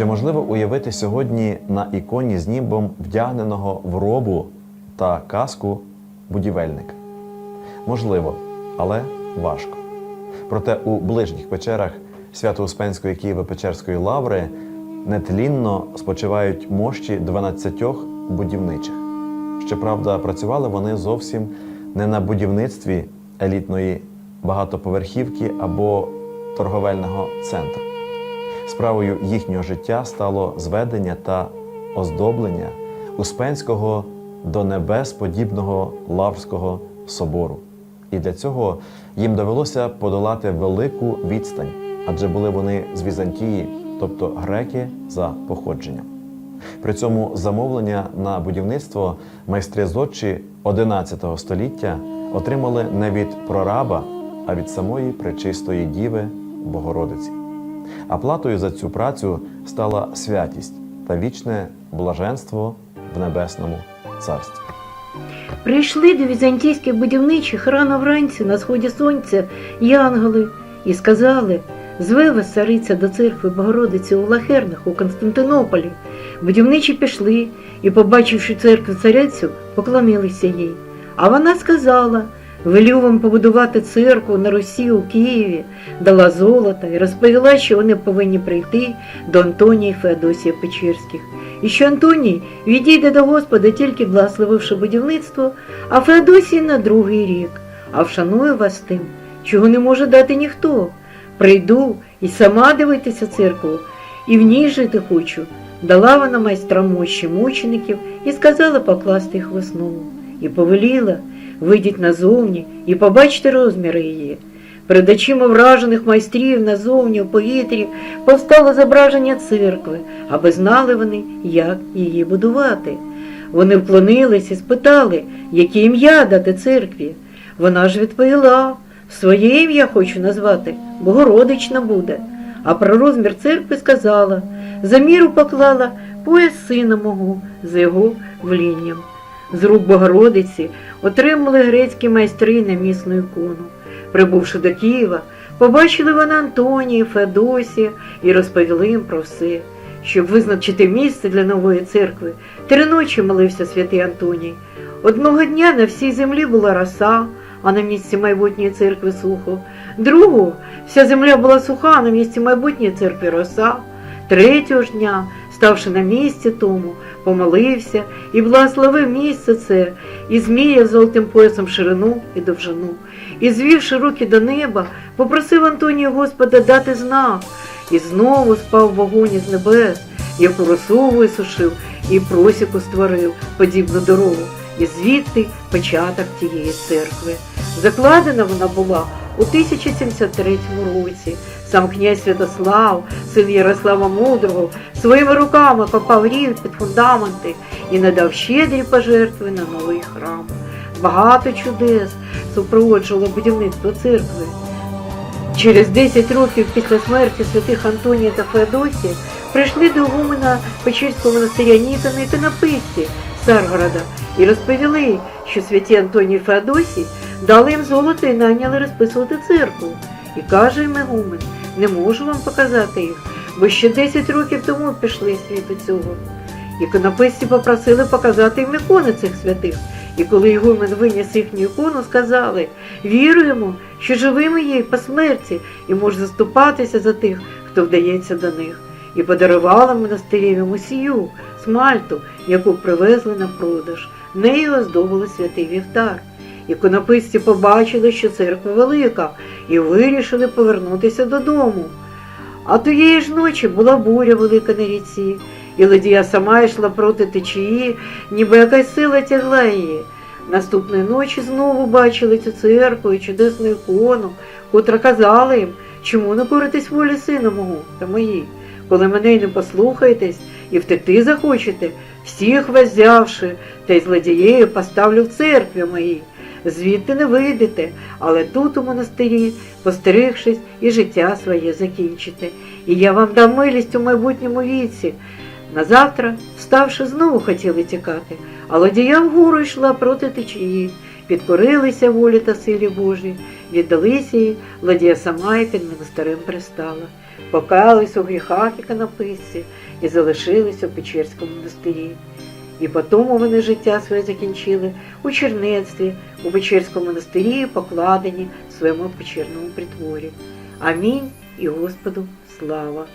Чи можливо уявити сьогодні на іконі з німбом вдягненого в робу та каску будівельника? Можливо, але важко. Проте у ближніх печерах Свято-Успенської Києво-Печерської лаври нетлінно спочивають мощі 12 будівничих. Щоправда, працювали вони зовсім не на будівництві елітної багатоповерхівки або торговельного центру. Справою їхнього життя стало зведення та оздоблення Успенського до небес подібного Лаврського собору. І для цього їм довелося подолати велику відстань, адже були вони з Візантії, тобто греки за походженням. При цьому замовлення на будівництво майстри зодчі XI століття отримали не від прораба, а від самої пречистої Діви Богородиці. А платою за цю працю стала святість та вічне блаженство в небесному царстві. Прийшли до візантійських будівничих рано вранці на сході сонця янголи і сказали: зве вас цариця до церкви Богородиці у Лахернах у Константинополі. Будівничі пішли і, побачивши церкву царицю, поклонилися їй. А вона сказала: велю вам побудувати церкву на Русі у Києві, дала золота і розповіла, що вони повинні прийти до Антонія і Феодосія Печерських. І що Антоній відійде до Господа, тільки благословивши будівництво, а Феодосій на другий рік. А вшаную вас тим, чого не може дати ніхто. Прийду і сама дивитися церкву, і в ній жити хочу. Дала вона майстрам мощі мучеників і сказала покласти їх в основу. І повеліла, вийдіть назовні і побачте розміри її. Перед очима вражених майстрів назовні у повітрі повстало зображення церкви, аби знали вони, як її будувати. Вони вклонились і спитали, яке ім'я дати церкві. Вона ж відповіла, своє ім'я хочу назвати, Богородична буде. А про розмір церкви сказала, за міру поклала пояс сина мого за його влінням. З рук Богородиці отримали грецькі майстри намісну ікону. Прибувши до Києва, побачили вони Антонія, Феодосія і розповіли їм про все. Щоб визначити місце для нової церкви, три ночі молився святий Антоній. Одного дня на всій землі була роса, а на місці майбутньої церкви сухо. Другого вся земля була суха, а на місці майбутньої церкви роса. Третього ж дня, ставши на місці тому, помолився і благословив місце це, і зміяв золотим поясом ширину і довжину. І звівши руки до неба, попросив Антонію Господа дати знак, і знову спав вогонь з небес, яку росу висушив і просіку створив подібну дорогу, і звідти початок тієї церкви. Закладена вона була у 1073 році. Сам князь Святослав, син Ярослава Мудрого, своїми руками копав рів під фундаменти і надав щедрі пожертви на новий храм. Багато чудес супроводжувало будівництво церкви. Через 10 років після смерті святих Антонія та Феодосія прийшли до Гумена Печерського монастиря Нітана і Конописці Саргорода і розповіли, що святі Антоній Феодосій дали їм золото і найняли розписувати церкву. І каже їм Ігумен, не можу вам показати їх, бо ще 10 років тому пішли світу цього. Іконописці попросили показати їм ікони цих святих. І коли Ігумен виніс їхню ікону, сказали, віруємо, що живими є по смерті, і може заступатися за тих, хто вдається до них. І подарувала монастиреві мусію, смальту, яку привезли на продаж. Нею оздобили святий вівтар. Іконописці побачили, що церква велика, і вирішили повернутися додому. А тієї ж ночі була буря велика на ріці, і Лидія сама йшла проти течії, ніби якась сила тягла її. Наступної ночі знову бачили цю церкву і чудесну ікону, котра казала їм, чому не коритесь волі сина мого та моїй. Коли мене й не послухаєтесь і втекти захочете, всіх вас взявши, та й злодією поставлю в церкві моїй. Звідти не вийдете, але тут у монастирі, постерігшись, і життя своє закінчите. І я вам дам милість у майбутньому віці. Назавтра, вставши, знову хотіли тікати, а ладія вгору йшла проти течії, підкорилися волі та силі Божій, віддалися їй, ладія сама і під монастирем пристала. покаялись у гріхах іконописці і залишились у Печерському монастирі. І потім вони життя своє закінчили у чернецтві, у Печерському монастирі, покладені в своєму печерному притворі. Амінь і Господу слава!